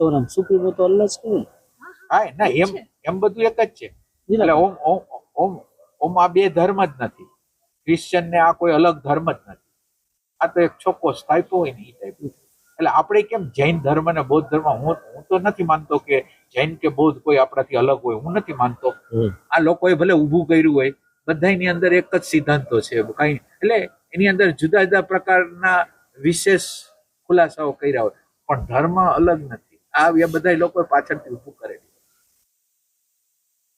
તો આમ સુપ્રીમો તો અલ્લાહ જ કહે હા ના એમ એમ બધું એક જ છે. એટલે ઓમ ઓમ ઓમ ઓમ આ બે ધર્મ જ નથી. ક્રિશ્ચન ને આ કોઈ અલગ ધર્મ જ નથી. આ તો એક છોકો સ્થાયપો હોય ને એ ટાઈપ એટલે આપણે કેમ જૈન ધર્મ અને બૌદ્ધ ધર્મ હું હું તો નથી માનતો કે જૈન કે બૌદ્ધ કોઈ આપણાથી અલગ હોય. હું નથી માનતો. આ લોકોએ ભલે ઊભું કર્યું હોય બધાની અંદર એક જ સિદ્ધાંતો છે. કઈ એટલે એની અંદર જુદા જુદા પ્રકારના વિશેષ ખુલાસાઓ કર્યા હોય. પણ ધર્મ અલગ નથી. આ બધા લોકો પાછળથી ઊભું કરેલું.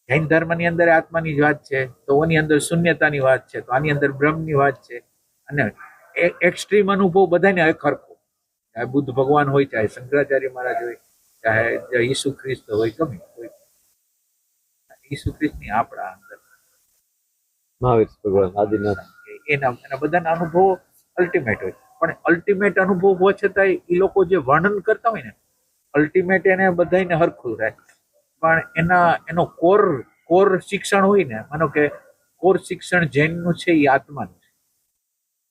જૈન ધર્મની અંદર આત્માની જ વાત છે તો ઓની અંદર શૂન્યતાની વાત છે તો આની અંદર બ્રહ્મની વાત છે. અને એક્સ્ટ્રીમ અનુભવ બધાને સરખો ચાહે બુદ્ધ ભગવાન હોય ચાહે શંકરાચાર્ય મહારાજ હોય ચાહે ઈસુ ખ્રિસ્ત હોય ગમે હોય. ઈસુ ખ્રિસ્તની આપણા અંદર. મહાવીર ભગવાન આદિનાથ. એના એના બધાના અનુભવો અલ્ટિમેટ હોય. પણ અલ્ટિમેટ અનુભવ હોવા છતાંય એ લોકો જે વર્ણન કરતા હોય ને અલ્ટિમેટ એને બધાને હરખું રહે પણ એના એનો કોર કોર શિક્ષણ હોય ને માનો કે કોર શિક્ષણ જૈનનું છે એ આત્માનું છે.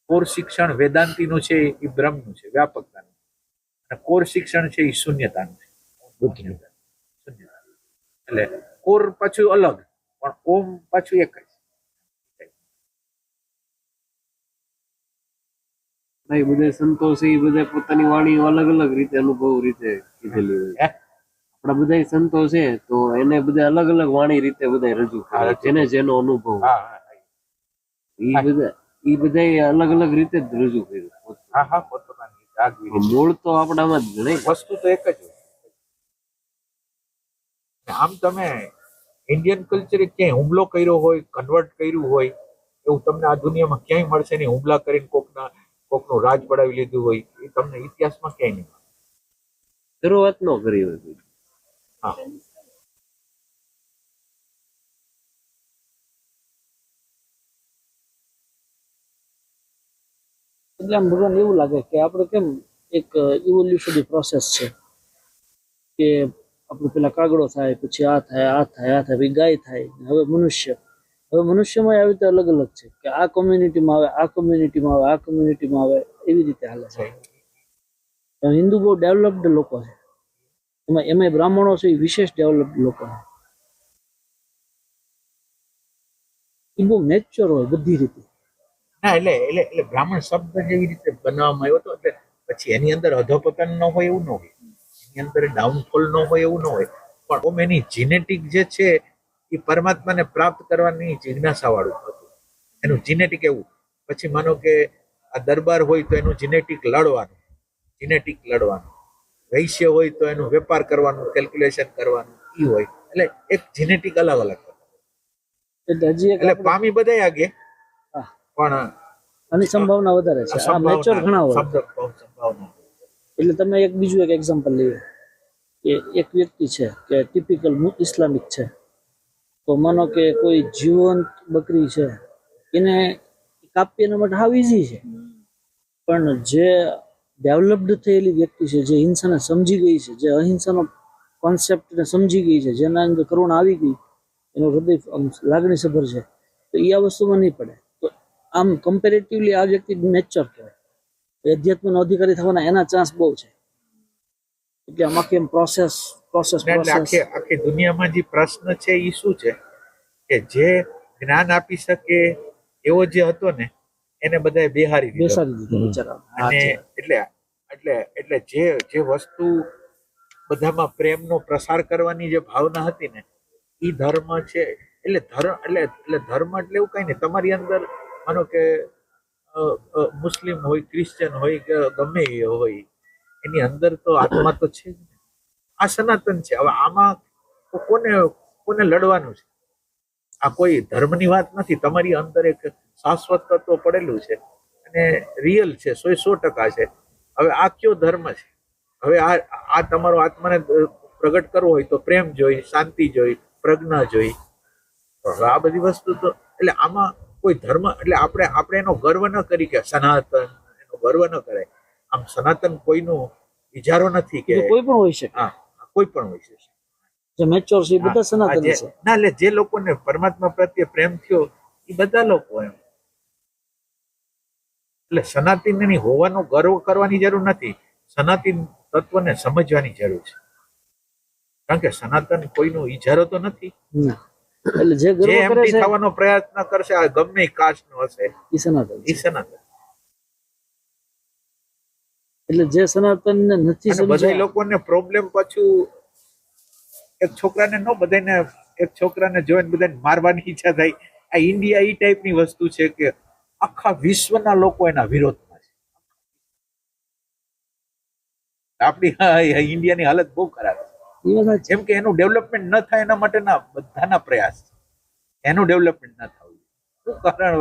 કોર શિક્ષણ વેદાંતિનું છે એ બ્રહ્મનું છે વ્યાપકતાનું અને કોર શિક્ષણ છે એ શૂન્યતાનું છે. બુદ્ધિનું. શૂન્યતા. એટલે કોર પાછું અલગ પણ ઓમ પાછું એક જ. ભાઈ બધા સંતો છે એ બધા પોતાની વાણી અલગ અલગ રીતે અનુભવ રીતે કીધેલી હોય આપણા બધા સંતો છે તો એને બધા અલગ અલગ વાણી રીતે બધા રજૂ કરે જેને જેનો અનુભવ એ બધા એ બધા અલગ અલગ રીતે જ રજૂ કર્યું હા હા પોતાની આગવી મૂળ તો આપણામાં જ નહીં વસ્તુ તો એક જ આમ તમે ઇન્ડિયન કલ્ચરે ક્યાંય હુમલો કર્યો હોય કન્વર્ટ કર્યું હોય એવું તમને આ દુનિયામાં ક્યાંય મળશે નહીં. હુમલા કરીને કોકના કોકનું રાજ પડાવી લીધું હોય એ તમને ઇતિહાસમાં ક્યાંય નહીં. શરૂઆત ન કરી હોય કોઈ. હા. એટલે આમ ભગવાન એવું લાગે કે આપણે કેમ એક ઇવોલ્યુશનરી પ્રોસેસ છે. કે આપણું પેલા કાગડો થાય પછી આ થાય આ થાય આ થાય પછી ગાય થાય હવે મનુષ્ય. હવે મનુષ્યમાં આવી રીતે અલગ અલગ છે કે આ કોમ્યુનિટીમાં આવે આ કોમ્યુનિટીમાં આવે આ કોમ્યુનિટીમાં આવે એવી રીતે હાલે છે. હિન્દુ બહુ ડેવલપ્ડ લોકો છે. એમાં એમાં બ્રાહ્મણો છે, એ વિશેષ ડેવલપ્ડ લોકો છે. એ બહુ મેચ્યોર હોય બધી રીતે. ના, એટલે એટલે એટલે બ્રાહ્મણ શબ્દ જેવી રીતે બનાવવામાં આવ્યો હતો? એટલે પછી એની અંદર અધોપતન ન હોય એવું ન હોય. એની અંદર ડાઉનફોલ ન હોય એવું ન હોય. પણ ઓમ એની જીનેટિક જે છે, એ પરમાત્માને પ્રાપ્ત કરવાની જિજ્ઞાસા વાળું હતું. એનું જીનેટિક એવું. પછી માનો કે આ દરબાર હોય તો એનું જીનેટિક લડવાનું. જીનેટિક લડવાનું. વૈશ્ય હોય તો એનું વેપાર કરવાનું કેલ્ક્યુલેશન કરવાનું ઈ હોય. એટલે એક જીનેટિક અલગ અલગ એટલે પામી બધા આગે. પણ આની સંભાવના વધારે છે. આ મેચ્યોર ઘણા હોય. સંભાવના એટલે તમે એક બીજું એક એક્ઝામ્પલ લઈએ. કે એક વ્યક્તિ છે કે ટિપિકલ ઇસ્લામિક છે. તો માનો કે કોઈ જીવંત બકરી છે. એને કાપી એના માટે હાવ ઇઝી છે. પણ જે ડેવલપ્ડ થયેલી વ્યક્તિ છે જે હિંસાને સમજી ગઈ છે જે અહિંસાનો કોન્સેપ્ટને સમજી ગઈ છે જેના અંદર કરુણા આવી ગઈ એનો હૃદય લાગણી લાગણીસભર છે તો એ આ વસ્તુમાં નહીં પડે. તો આમ કમ્પેરેટિવલી આ વ્યક્તિ નેચર કહેવાય. અધ્યાત્મનો અધિકારી થવાના એના ચાન્સ બહુ છે. એટલે આમાં કેમ પ્રોસેસ પ્રોસેસ પ્રોસેસ આખી આખી દુનિયામાં જે પ્રશ્ન છે એ શું છે? કે જે જ્ઞાન આપી શકે એવો જે હતો ને એને બધાએ બેહારી બેસાડી દીધું બિચારા અને એટલે એટલે એટલે જે જે વસ્તુ બધામાં પ્રેમનો પ્રસાર કરવાની જે ભાવના હતી ને એ ધર્મ છે. એટલે ધર્મ એટલે એટલે ધર્મ એટલે એવું કઈ નહીં. તમારી અંદર માનો કે મુસ્લિમ હોય ક્રિશ્ચન હોય કે ગમે એ હોય એની અંદર તો આત્મા તો છે જ આ સનાતન છે. હવે આમાં કોને કોને લડવાનું છે? આ કોઈ ધર્મની વાત નથી. તમારી અંદર એક શાશ્વત તત્વ પડેલું છે અને રિયલ છે સો સો ટકા છે. હવે આ કયો ધર્મ છે? હવે આ આ તમારો આત્માને પ્રગટ કરવો હોય તો પ્રેમ જોઈ શાંતિ જોઈ પ્રજ્ઞા જોઈ. હવે આ બધી વસ્તુ તો એટલે આમાં કોઈ ધર્મ એટલે આપણે આપણે એનો ગર્વ ન કરી કે સનાતન એનો ગર્વ ન કરાય. આમ સનાતન કોઈનું ઇજારો નથી કે કોઈ પણ હોય છે હા કોઈ પણ હોય છે જે મેચ્યોર છે બધા સનાતન છે. ના એટલે જે લોકોને પરમાત્મા પ્રત્યે પ્રેમ થયો એ બધા લોકો એમ. એટલે સનાતનની હોવાનો ગર્વ કરવાની જરૂર નથી. સનાતન તત્વને સમજવાની જરૂર છે. કારણ કે સનાતન કોઈનો ઈજારો તો નથી. એટલે જે ગર્વ કરે છે થવાનો પ્રયત્ન કરશે આ ગમે કાસ્ટ નો હશે. ઈ સનાતન એટલે જે સનાતન ને નથી અને બધા લોકોને પ્રોબ્લેમ પાછું એક છોકરાને ન બધાને એક છોકરાને જોઈને બધાને મારવાની ઈચ્છા થાય. આ ઇન્ડિયા ઈ ટાઈપની વસ્તુ છે કે આખા વિશ્વના લોકો એના વિરોધમાં છે. આપણી આ ઇન્ડિયાની હાલત બહુ ખરાબ છે. જેમ કે એનું ડેવલપમેન્ટ ન થાય એના માટેના બધાના પ્રયાસ છે. એનું ડેવલપમેન્ટ ન થવું શું કારણ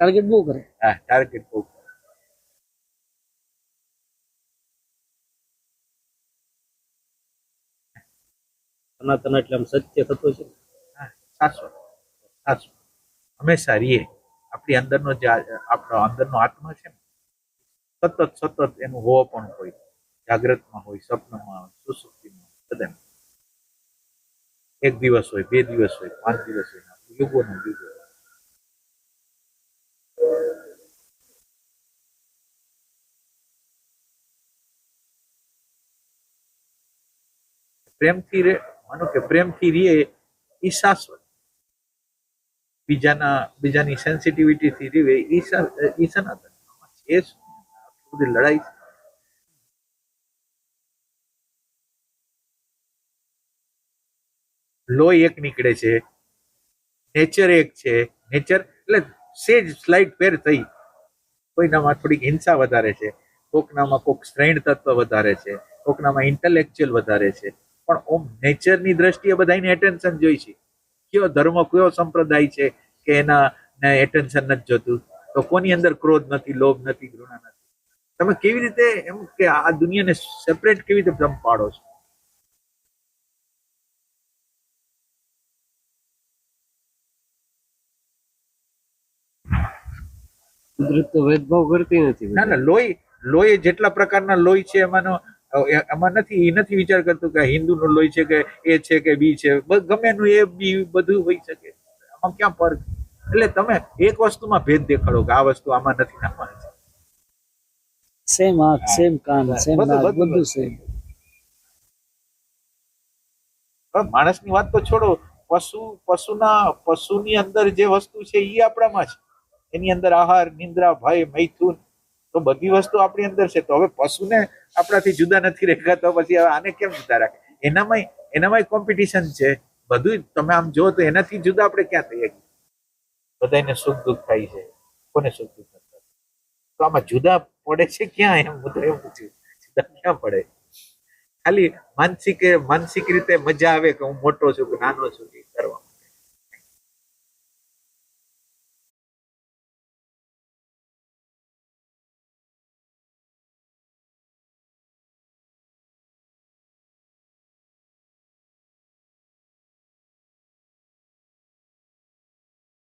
ટાર્ગેટ બહુ કરે. હા ટાર્ગેટ બહુ સનાતન એટલે આમ સત્ય થતું છે હા, શાશ્વત શાશ્વત હંમેશા રીએ આપણી અંદરનો જે આપણો અંદરનો આત્મા છે ને, સતત સતત એનું હોવો પણ હોય, જાગ્રતમાં હોય, સપનામાં હોય, સુસુપ્તિમાં બધામાં. એક દિવસ હોય, બે દિવસ હોય, પાંચ દિવસ હોય યુગોનો યુગો પ્રેમથી રે માનો કે પ્રેમથી રે એ શાશ્વત બીજાના, બીજાની સેન્સિટિવિટી થી રીવે એ સા- એ સનાતન એ શું? આટલી બધી લડાઈ છે. લોહી એક નીકળે છે નેચર એક છે નેચર એટલે સેજ સ્લાઇડ ફેર થઈ કોઈનામાં થોડીક હિંસા વધારે છે, કોકનામાં કોક શ્રેણ તત્વ વધારે છે, કોકનામાં ઇન્ટેલેક્ચ્યુઅલ વધારે છે પણ ઓમ નેચરની દ્રષ્ટિએ બધાને એટેન્શન જોઈ છે કયો ધર્મ કયો સંપ્રદાય છે કે એના એટેન્શન નથી જોતું? તો કોની અંદર ક્રોધ નથી લોભ નથી ઘૃણા નથી? તમે કેવી રીતે એમ કે આ દુનિયાને સેપરેટ કેવી રીતે ભ્રમ પાડો છો? કુદરત તો ભેદભાવ કરતી નથી ના ના લોહી લોહી જેટલા પ્રકારના લોહી છે એમાંનો એમાં નથી એ નથી વિચાર કરતો કે હિન્દુનું લોહી છે કે એ છે કે બી છે. ગમે એનું એ બી બધું હોઈ શકે. આમાં ક્યાં ફર્ક? એટલે તમે એક વસ્તુમાં ભેદ દેખાડો કે આ વસ્તુ આમાં નથી નાખવાની. છે સેમ આંખ સેમ કાન સેમ નાક બધું સેમ પણ માણસની વાત તો છોડો પશુ પશુના પશુની અંદર જે વસ્તુ છે એ આપણામાં છે એની અંદર આહાર નિંદ્રા ભય મૈથુન તો બધી વસ્તુ આપણી અંદર છે. તો હવે પશુને આપણાથી જુદા નથી રહેતા, તો પછી આને કેમ જુદા રાખે? એનામાંય એનામાંય કોમ્પિટિશન છે. બધું તમે આમ જો તો એનાથી જુદા આપણે ક્યાં થઈએ? બધાને સુખ દુઃખ થાય છે. કોને સુખ દુઃખ નથી તો આમાં જુદા પડે છે ક્યાં? એમ હું તો એમ પૂછ્યું જુદા ક્યાં પડે? ખાલી માનસિક માનસિક રીતે મજા આવે કે હું મોટો છું કે નાનો છું કે કરવા